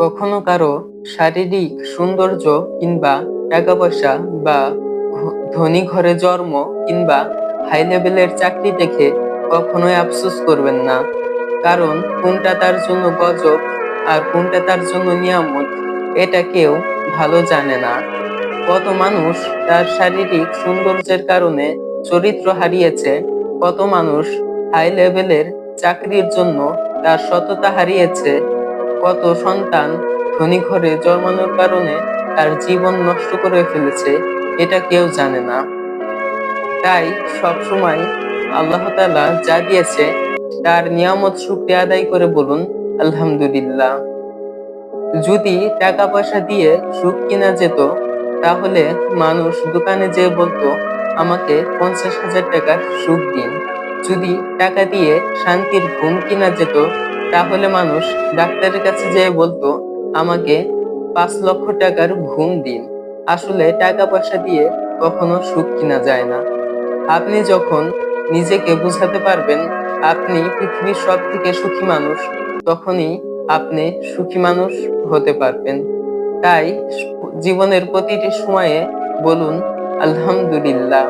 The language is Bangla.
কখনো কারও শারীরিক সৌন্দর্য কিংবা টাকা পয়সা বা ধনী ঘরে জন্ম কিংবা হাই লেভেলের চাকরি দেখে কখনোই আফসোস করবেন না। কারণ কোনটা তার জন্য গজব আর কোনটা তার জন্য নিয়ামত, এটা কেউ ভালো জানে না। কত মানুষ তার শারীরিক সৌন্দর্যের কারণে চরিত্র হারিয়েছে, কত মানুষ হাই লেভেলের চাকরির জন্য তার সততা হারিয়েছে কত সন্তান ধনী ঘরে জন্মানোর কারণে তার জীবন নষ্ট করে ফেলেছে, এটা কেউ জানে না। তাই সবসময় আল্লাহ তালা যা দিয়েছে তার নিয়ামত শুকরিয়া আদায় করে বলুন, আলহামদুলিল্লাহ। যদি টাকা পয়সা দিয়ে সুখ কিনা যেত, তাহলে মানুষ দোকানে যেয়ে বলতো, আমাকে পঞ্চাশ হাজার টাকার সুখ দিন। যদি টাকা দিয়ে শান্তির ঘুম কিনা যেত তাহলে মানুষ ডাক্তারের কাছে যেয়ে বলতো, আমাকে পাঁচ লক্ষ টাকার ঘুম দিন। আসলে টাকা পয়সা দিয়ে কখনো সুখ কিনা যায় না। আপনি যখন নিজেকে বুঝাতে পারবেন, আপনি পৃথিবীর সব থেকে সুখী মানুষ, তখনই আপনি সুখী মানুষ হতে পারবেন। তাই জীবনের প্রতিটি সময়ে বলুন, আলহামদুলিল্লাহ।